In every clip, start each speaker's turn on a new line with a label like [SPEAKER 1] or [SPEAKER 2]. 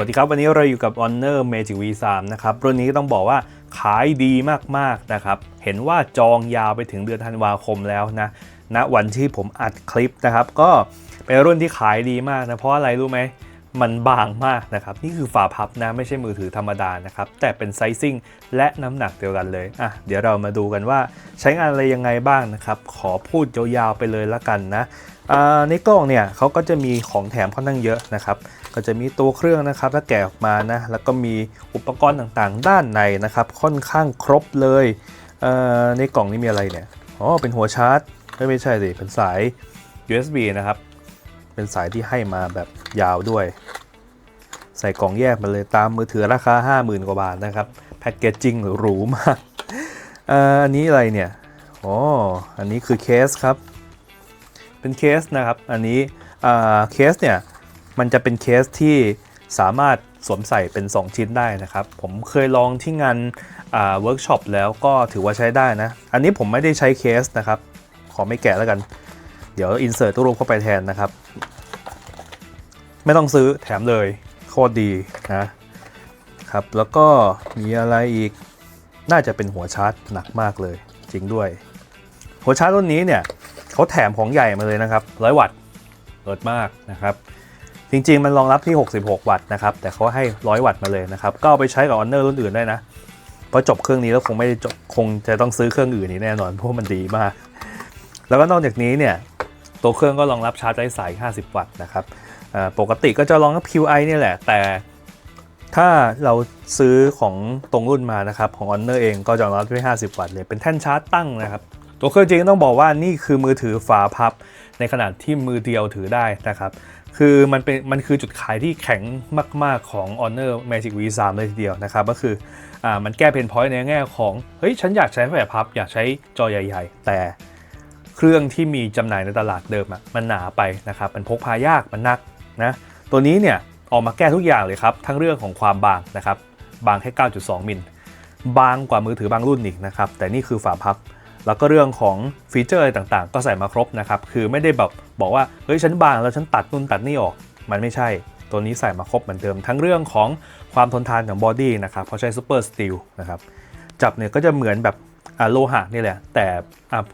[SPEAKER 1] วัสดีครับวันนี้เราอยู่กับ Honor Magic V3 นะครับรุ่นนี้ต้องบอกว่าขายดีมากๆนะครับ เห็นว่าจองยาวไปถึงเดือนธันวาคมแล้วนะณวันที่ผมอัดคลิปนะครับ ก็เป็นรุ่นที่ขายดีมากนะ เพราะอะไรรู้ไหม มันบางมากนะครับ นี่คือฝาพับนะไม่ใช่มือถือธรรมดานะครับ แต่เป็นไซซิ่งและน้ำหนักเดียวกันเลยอะเดี๋ยวเรามาดูกันว่าใช้งานอะไรยังไงบ้างนะครับ ขอพูดยาวๆไปเลยละกันนะอ่าในกล้องเนี่ยเขาก็จะมีของแถมค่อนข้างเยอะนะครับ ก็จะมีตัวเครื่องนะครับถ้าแกะออกมานะแล้วก็มีอุปกรณ์ต่างๆ ด้านในนะครับ ค่อนข้างครบเลยเอ่อในกล่องนี้มีอะไรเนี่ยอ๋อเป็นหัวชาร์จไม่ใช่สิเป็นสาย USB นะครับ เป็นสายที่ให้มาแบบยาวด้วย ใส่กล่องแยกมาเลยตามมือถือราคา 50,000 กว่าบาทนะครับ แพ็กเกจจิ้งหรูมากอ,อันนี้อะไรเนี่ยอ๋ออันนี้คือเคสครับ เป็นเคสนะครับ อันนี้เคสเนี่ย มันจะเป็นเคสที่สามารถสวมใส่เป็น 2 ชิ้นได้นะครับ ผมเคยลองที่งานเวิร์กช็อปแล้วก็ถือว่าใช้ได้นะ อันนี้ผมไม่ได้ใช้เคสนะครับ ขอไม่แกะแล้วกัน เดี๋ยวอินเสิร์ตตัวรูปเข้าไปแทนนะครับ ไม่ต้องซื้อแถมเลย โคตรดีนะครับ แล้วก็มีอะไรอีกน่าจะเป็นหัวชาร์จหนักมากเลย จริงด้วย หัวชาร์จรุ่นนี้เนี่ยเขาแถมของใหญ่มาเลยนะครับ100วัตต์เลิศมากนะครับ จริงๆมันรองรับที่ 66 วัตต์นะครับ แต่เขาให้ 100 วัตต์มาเลยนะครับ ก็เอาไปใช้กับ Honor รุ่นอื่นได้นะพราะจบเครื่องนี้แล้วคงไม่จบคงจะต้องซื้อเครื่องอื่นนี้แน่นอนเพราะมันดีมาก แล้วก็นอกจากนี้เนี่ยตัวเครื่องก็รองรับชาร์จไร้สาย 50 วัตต์นะครับ ปกติก็จะรองรับ QI เนี่ยแหละ แต่ถ้าเราซื้อของตรงรุ่นมานะครับ ของ Honor เองก็จะรองรับที่50 วัตต์เลย เป็นแท่นชาร์จตั้งนะครับ ตัวเครื่องจริงต้องบอกว่านี่คือมือถือฝาพับ ในขนาดที่มือเดียวถือได้นะครับ คือมันเป็นมันคือจุดขายที่แข็งมาก ๆของ Honor Magic V3 เลยทีเดียวนะครับ ก็คืออ่ามันแก้เพนพอยต์ในแง่ของ เฮ้ย ฉันอยากใช้แบบพับ อยากใช้จอใหญ่ ๆ แต่เครื่องที่มีจำหน่ายในตลาดเดิมอะมันหนาไปนะครับ มันพกพายากมันนัก นะตัวนี้เนี่ยออกมาแก้ทุกอย่างเลยครับ ทั้งเรื่องของความบางนะครับ บางแค่ 9.2 มิล บางกว่ามือถือบางรุ่นอีกนะครับ แต่นี่คือฝาพับ แล้วก็เรื่องของฟีเจอร์อะไรต่างๆ ก็ใส่มาครบนะครับ คือไม่ได้แบบบอกว่า เฮ้ยฉันบางแล้วฉันตัดนู่นตัดนี่ออก มันไม่ใช่ ตัวนี้ใส่มาครบเหมือนเดิม ทั้งเรื่องของความทนทานของบอดี้นะครับ เพราะใช้ซูเปอร์สตีลนะครับ จับเนี่ยก็จะเหมือนแบบโลหะนี่แหละ แต่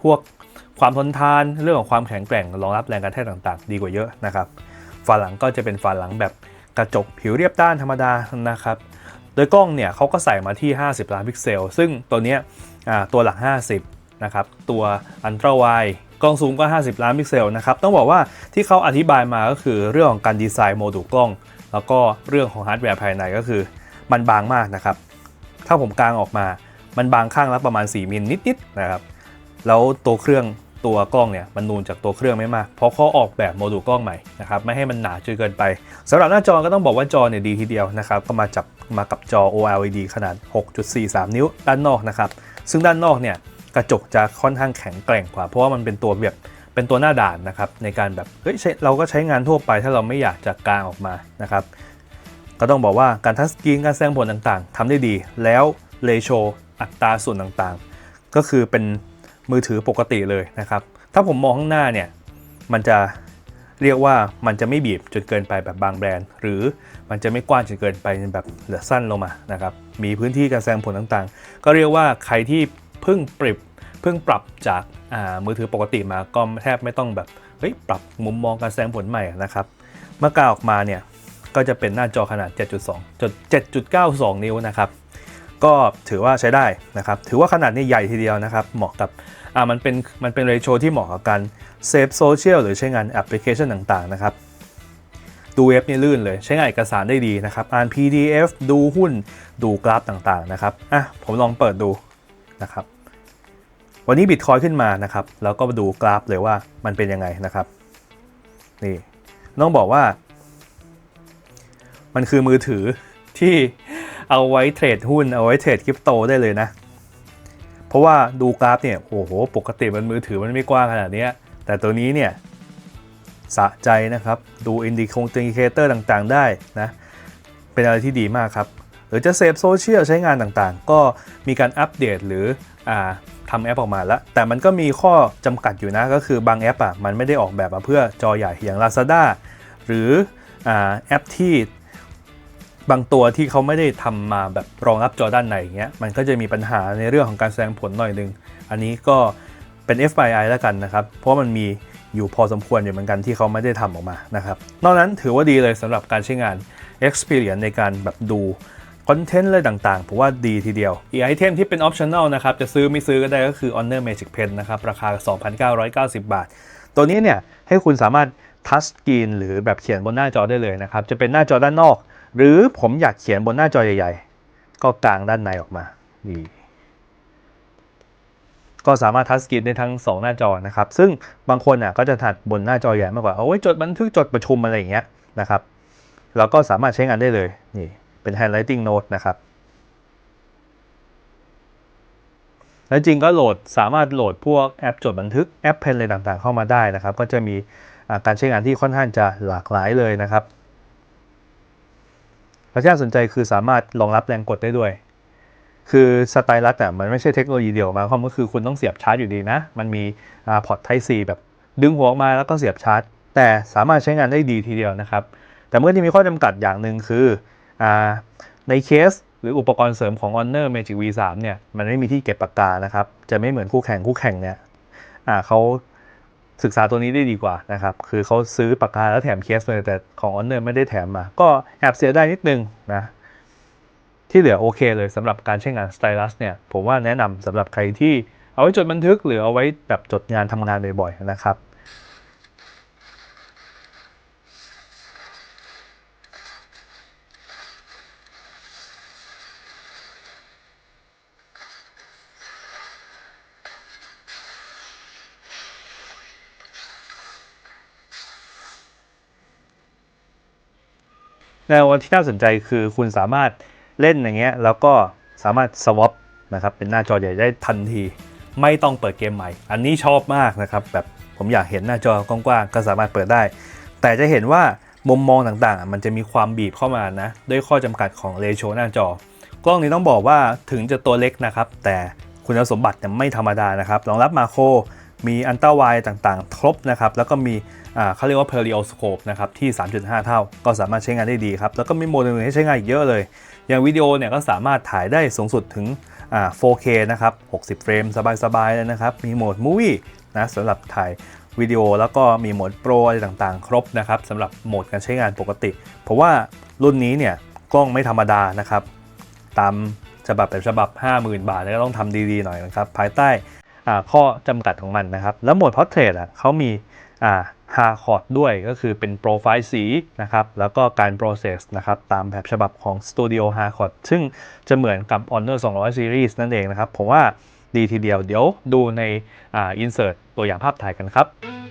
[SPEAKER 1] พวกความทนทาน เรื่องของความแข็งแกร่ง รองรับแรงกระแทกต่าง ๆ ดีกว่าเยอะนะครับ ฝาหลังก็จะเป็นฝาหลังแบบกระจกผิวเรียบด้านธรรมดานะครับ โดยกล้องเนี่ยเขาก็ใส่มาที่ 50 ล้านพิกเซล ซึ่งตัวเนี้ยตัวหลัก 50 นะครับ ตัวอันตราไวกล้องซูมก็ 50 ล้านพิกเซลนะครับ ต้องบอกว่าที่เขาอธิบายมาก็คือเรื่องของการดีไซน์โมดูลกล้อง แล้วก็เรื่องของฮาร์ดแวร์ภายในก็คือ มันบางมากนะครับ ถ้าผมกางออกมา มันบางข้างละประมาณ 4มิลนิดๆนะครับ แล้วตัวเครื่อง ตัวกล้องเนี่ยมันนูนจากตัวเครื่องไม่มาก เพราะเขาออกแบบโมดูลกล้องใหม่นะครับไม่ให้มันหนาจนเกินไปสำหรับหน้าจอก็ต้องบอกว่าจอเนี่ยดีทีเดียวนะครับก็มาจับมากับจอ OLED ขนาด 6.43 นิ้วด้านนอกนะครับซึ่งด้านนอกเนี่ยกระจกจะค่อนข้างแข็งแกร่งกว่า เพราะว่ามันเป็นตัวแบบเป็นตัวหน้าด่านนะครับในการแบบเฮ้ยใช้เราก็ใช้งานทั่วไปถ้าเราไม่อยากจะกางออกมานะครับก็ต้องบอกว่าการทัชสกรีนการแสดงผลต่างๆทำได้ดี แล้วเลโชอัตราส่วนต่างๆ ก็คือเป็น มือถือปกติเลยนะครับ ถ้าผมมองข้างหน้าเนี่ย มันจะเรียกว่ามันจะไม่บีบจนเกินไปแบบบางแบรนด์ หรือมันจะไม่กว้างจนเกินไปแบบเหลือสั้นลงมานะครับ มีพื้นที่การแสดงผลต่างๆ ก็เรียกว่าใครที่เพิ่งปรับเพิ่งปรับจากมือถือปกติมาก็แทบไม่ต้องแบบเฮ้ยปรับมุมมองการแสดงผลใหม่นะครับ เมื่อกาออกมาเนี่ยก็จะเป็นหน้าจอขนาด 7.2จ7.92 นิ้วนะครับ ก็ถือว่าใช้ได้นะครับ ถือว่าขนาดนี้ใหญ่ทีเดียวนะครับ เหมาะกับอ่ามันเป็นมันเป็นเรโชที่เหมาะกับการเซฟโซเชียลหรือใช้งานแอปพลิเคชันต่างๆนะครับ ดูเว็บนี่ลื่นเลยใช้งานเอกสารได้ดีนะครับ อ่าน PDF ดูหุ้นดูกราฟต่างๆนะครับอะผมลองเปิดดูนะครับวันนี้บิตคอยขึ้นมานะครับแล้วก็มาดูกราฟเลยว่ามันเป็นยังไงนะครับนี่ต้องบอกว่า มันคือมือถือที่ เอาไว้เทรดหุ้น เอาไว้เทรดคริปโตได้เลยนะ เพราะว่าดูกราฟเนี่ย โอ้โห ปกติมันมือถือมันไม่กว้างขนาดนี้ แต่ตัวนี้เนี่ย สะใจนะครับ ดูอินดิคงอินดิเคเตอร์ต่างๆ ได้นะ เป็นอะไรที่ดีมากครับ หรือจะเซฟโซเชียลใช้งานต่างๆ ก็มีการอัปเดตหรืออ่าทำแอปออกมาแล้ว แต่มันก็มีข้อจำกัดอยู่นะ ก็คือบางแอปอะมันไม่ได้ออกแบบมาเพื่อจอใหญ่อย่าง Lazada หรืออแอปที่ บางตัวที่เขาไม่ได้ทำมาแบบรองรับจอด้านในอย่างเงี้ยมันก็จะมีปัญหาในเรื่องของการแสดงผลหน่อยหนึง อันนี้ก็เป็น FYI แล้วกันนะครับ เพราะมันมีอยู่พอสมควรอยู่เหมือนกันที่เขาไม่ได้ทำออกมานะครับ นอกนั้นถือว่าดีเลยสำหรับการใช้งาน Experience ในการแบบดูคอนเทนต์อะไรต่างๆ ผมว่าดีทีเดียว อีกไอเทมที่เป็น optional นะครับ จะซื้อไม่ซื้อก็ได้ก็คือ Honor Magic Pen นะครับ ราคา 2,990 บาท ตัวนี้เนี่ยให้คุณสามารถทัชสกรีนหรือแบบเขียนบนหน้าจอได้เลยนะครับ จะเป็นหน้าจอด้านนอก หรือผมอยากเขียนบนหน้าจอใหญ่ๆ ก็กางด้านในออกมานี่ก็สามารถทัชสกรีนได้ทั้ง 2 หน้าจอนะครับ ซึ่งบางคนอะก็จะถัดบนหน้าจอใหญ่มากกว่าเอาไว้จดบันทึกจดประชุมอะไรอย่างเงี้ยนะครับเราก็สามารถใช้งานได้เลยนี่เป็น handwriting note นะครับ แล้วจริงก็โหลดสามารถโหลดพวกแอปจดบันทึกแอปเพนอะไรต่างๆ เข้ามาได้นะครับ ก็จะมีการใช้งานที่ค่อนข้างจะหลากหลายเลยนะครับ และที่น่าสนใจคือสามารถรองรับแรงกดได้ด้วย คือสไตลัสอะมันไม่ใช่เทคโนโลยีเดียวมาความก็คือคุณต้องเสียบชาร์จอยู่ดีนะ มันมีอพอร์ต Type C แบบดึงหัวออกมาแล้วก็เสียบชาร์จ แต่สามารถใช้งานได้ดีทีเดียวนะครับ แต่เมื่อที่มีข้อจำกัดอย่างหนึ่งคืออในเคสหรืออุปกรณ์เสริมของ Honor Magic V3 เนี่ยมันไม่มีที่เก็บปากกานะครับ จะไม่เหมือนคู่แข่งคู่แข่งเนี่ยเขา ศึกษาตัวนี้ได้ดีกว่านะครับ คือเขาซื้อปากกาแล้วแถมเคสเลยแต่ของออนเนอร์ไม่ได้แถมมา ก็แอบเสียได้นิดนึงนะ ที่เหลือโอเคเลยสำหรับการใช้งานสไตลัสเนี่ย ผมว่าแนะนำสำหรับใครที่เอาไว้จดบันทึกหรือเอาไว้แบบจดงานทำงานบ่อยๆนะครับ แนวที่น่าสนใจคือคุณสามารถเล่นอย่างเงี้ยแล้วก็สามารถ swap นะครับเป็นหน้าจอใหญ่ได้ทันที ไม่ต้องเปิดเกมใหม่ อันนี้ชอบมากนะครับแบบผมอยากเห็นหน้าจอกว้างๆก็สามารถเปิดได้ แต่จะเห็นว่ามุมมองต่างๆ มันจะมีความบีบเข้ามานะด้วยข้อจำกัดของเรโชหน้าจอกล้องนี้ต้องบอกว่าถึงจะตัวเล็กนะครับ แต่คุณสมบัติไม่ธรรมดานะครับรองรับมาโคร มีอันตราไวต่างๆ ครบนะครับ แล้วก็มีเขาเรียกว่า Perioscope นะครับที่ 3.5 เท่า ก็สามารถใช้งานได้ดีครับ แล้วก็มีโหมดอื่นๆให้ใช้งานอีกเยอะเลย อย่างวิดีโอเนี่ยก็สามารถถ่ายได้สูงสุดถึง 4K นะครับ 60 เฟรมสบายๆเลยนะครับ มีโหมด Movie นะสำหรับถ่ายวิดีโอแล้วก็มีโหมดโปรอะไรต่างๆ ครบนะครับสำหรับโหมดการใช้งานปกติ เพราะว่ารุ่นนี้เนี่ยกล้องไม่ธรรมดานะครับ ตามฉบับแบบฉบับ 50,000 บาทเนี่ยก็ต้องทำดีๆหน่อยนะครับ ภายใต้ ข้อจำกัดของมันนะครับ แล้วโหมด Portrait อะเขามีฮาร์คอร์ดด้วยก็คือเป็นโปรไฟล์สีนะครับ แล้วก็การ process นะครับ ตามแบบฉบับของ Studio Hardcore ซึ่งจะเหมือนกับ Honor 200 Series นั่นเองนะครับ ผมว่าดีทีเดียวเดี๋ยวดูในอินเสิร์ตตัวอย่างภาพถ่ายกันครับ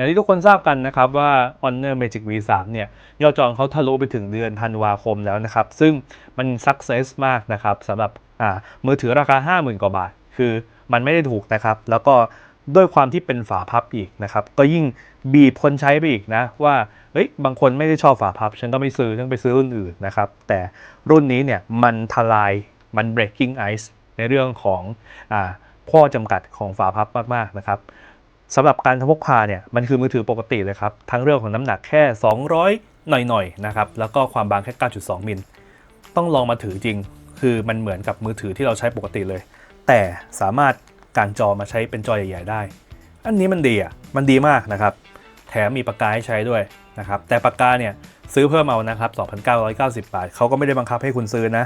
[SPEAKER 1] อย่างที่ทุกคนทราบกันนะครับว่า Honor Magic V3 เนี่ยยอดจองเขาทะลุไปถึงเดือนธันวาคมแล้วนะครับ ซึ่งมัน success มากนะครับสำหรับอ่ามือถือราคา 50,000 กว่าบาท คือมันไม่ได้ถูกนะครับ แล้วก็ด้วยความที่เป็นฝาพับอีกนะครับ ก็ยิ่งบีบคนใช้ไปอีกนะ ว่าเฮ้ยบางคนไม่ได้ชอบฝาพับ ฉันก็ไม่ซื้อฉันไปซื้อรุ่นอื่นนะครับ แต่รุ่นนี้เนี่ยมันทลายมัน breaking ice ในเรื่องของอ่าข้อจำกัดของฝาพับมากๆนะครับ สำหรับการพกพาเนี่ยมันคือมือถือปกติเลยครับทั้งเรื่องของน้ำหนักแค่ 200 หน่อยๆนะครับแล้วก็ความบางแค่ 9.2 มิล ต้องลองมาถือจริง คือมันเหมือนกับมือถือที่เราใช้ปกติเลย แต่สามารถกางจอมาใช้เป็นจอใหญ่ๆได้ อันนี้มันดีอะมันดีมากนะครับ แถมมีปากกาให้ใช้ด้วยนะครับแต่ปากกาเนี่ยซื้อเพิ่มเอานะครับ2,990 บาทเขาก็ไม่ได้บังคับให้คุณซื้อนะ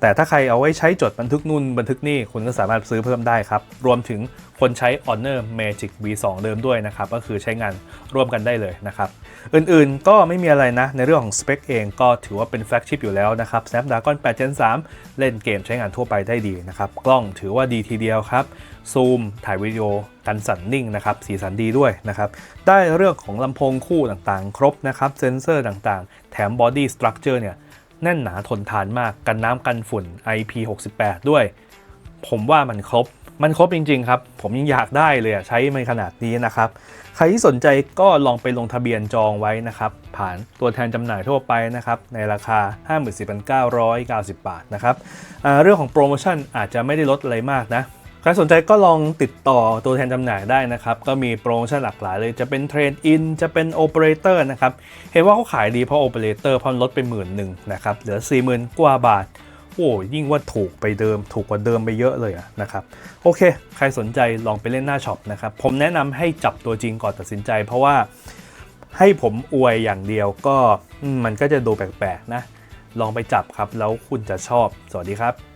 [SPEAKER 1] แต่ถ้าใครเอาไว้ใช้จดบันทึกนู่นบันทึกนี่คุณก็สามารถซื้อเพิ่มได้ครับ รวมถึงคนใช้ Honor Magic V2 เดิมด้วยนะครับ ก็คือใช้งานร่วมกันได้เลยนะครับ อื่นๆก็ไม่มีอะไรนะ ในเรื่องของสเปคเองก็ถือว่าเป็นแฟลกชิพอยู่แล้วนะครับ Snapdragon 8 Gen 3 เล่นเกมใช้งานทั่วไปได้ดีนะครับ กล้องถือว่าดีทีเดียวครับ ซูม ถ่ายวิดีโอกันสั่นนิ่งนะครับ สีสันดีด้วยนะครับ ได้เรื่องของลำโพงคู่ต่างๆ ครบนะครับ เซนเซอร์ต่างๆ แถม Body Structure เนี่ย แน่นหนาทนทานมากกันน้ำกันฝุ่น IP68 ด้วย ผมว่ามันครบ มันครบจริง ๆ ครับ ผมยังอยากได้เลยอะใช้มันขนาดนี้นะครับ ใครที่สนใจก็ลองไปลงทะเบียนจองไว้นะครับ ผ่านตัวแทนจำหน่ายทั่วไปนะครับ ในราคา 54,990 บาทนะครับเรื่องของโปรโมชั่นอาจจะไม่ได้ลดอะไรมากนะ ครสนใจก็ลองติดต่อตัวแทนจำหน่ายได้นะครับ ก็มีโปรโมชั่นหลากหลายเลยจะเป็นเทรดอินจะเป็นโอเปอเรเตอร์นะครับ เห็นว่าเขาขายดีเพราะโอเปอเรเตอร์พราะลดไปหมื่นหนึ่งนะครับ เหลือ 40,000 กว่าบาท โอ้ยิ่งว่าถูกไปเดิม ถูกกว่าเดิมไปเยอะเลยนะครับ โอเค ใครสนใจลองไปเล่นหน้าช็อปนะครับ ผมแนะนำให้จับตัวจริงก่อนตัดสินใจ เพราะว่าให้ผมอวยอย่างเดียวก็มมันก็จะดูแปลกๆนะ ลองไปจับครับแล้วคุณจะชอบ สวัสดีครับ